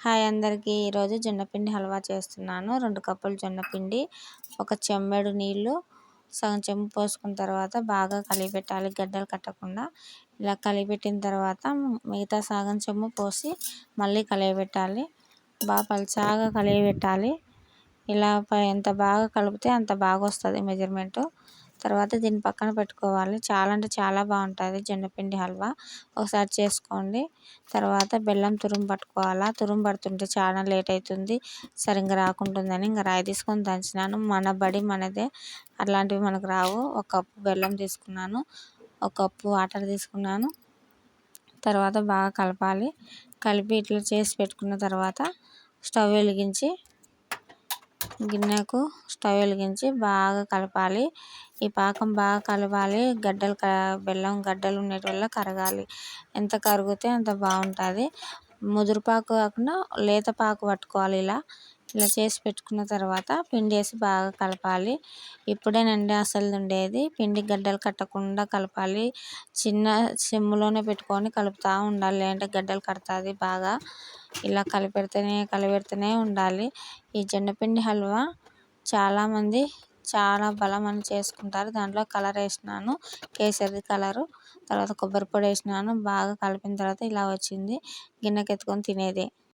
Hi అందరికీ. ఈరోజు జొన్నపిండి హల్వా చేస్తున్నాను. రెండు కప్పులు జొన్నపిండి ఒక చెమ్మెడు నీళ్ళు సగం చెంబు పోసుకున్న తర్వాత బాగా కలిపెట్టాలి గడ్డలు కట్టకుండా ఇలా కలిపెట్టిన తర్వాత మిగతా సగం చెంబు పోసి మళ్ళీ కలియబెట్టాలి బాగా పలుచగా కలియబెట్టాలి ఇలా ఎంత బాగా కలిపితే అంత బాగా వస్తుంది మెజర్మెంటు. తర్వాత దీన్ని పక్కన పెట్టుకోవాలి. చాలా అంటే చాలా బాగుంటుంది. జొన్నపిండి హల్వా. ఒకసారి చేసుకోండి. తర్వాత బెల్లం తురుము పట్టుకోవాలా? తురుము పడుతుంటే చాలా లేట్ అవుతుంది. సరిగ్గా రాకుంటుందని ఇంకా రాయి తీసుకొని దంచినాను. మన బడి మనదే. అట్లాంటివి మనకు రావు. ఒక కప్పు బెల్లం తీసుకున్నాను. ఒక కప్పు వాటర్ తీసుకున్నాను. తర్వాత బాగా కలపాలి. కలిపి ఇట్లా చేసి పెట్టుకున్న తర్వాత స్టవ్ వెలిగించి గిన్నెకు స్టవ్ వెలిగించి బాగా కలపాలి. ఈ పాకం బాగా కలపాలి గడ్డలు బెల్లం గడ్డలు ఉండేటి వల్ల కరగాలి. ఎంత కరిగితే అంత బాగుంటుంది. ముదురుపాకు కాకుండా లేత పాకు పట్టుకోవాలి ఇలా. ఇలా చేసి పెట్టుకున్న తర్వాత పిండి వేసి బాగా కలపాలి. ఇప్పుడేనండి అసలు ఉండేది పిండి గడ్డలు కట్టకుండా కలపాలి. చిన్న సిమ్లోనే పెట్టుకొని కలుపుతూ ఉండాలి. లేదంటే గడ్డలు కడుతుంది బాగా. ఇలా కలిపెడితేనే కలిపెడుతూనే ఉండాలి. ఈ జొన్నపిండి హల్వా చాలామంది చాలా బలం అని చేసుకుంటారు. దాంట్లో కలర్ వేసినాను. కేసరి కలరు. తర్వాత కొబ్బరి పొడి వేసినాను. బాగా కలిపిన తర్వాత ఇలా వచ్చింది. గిన్నెకి ఎత్తుకొని తినేది.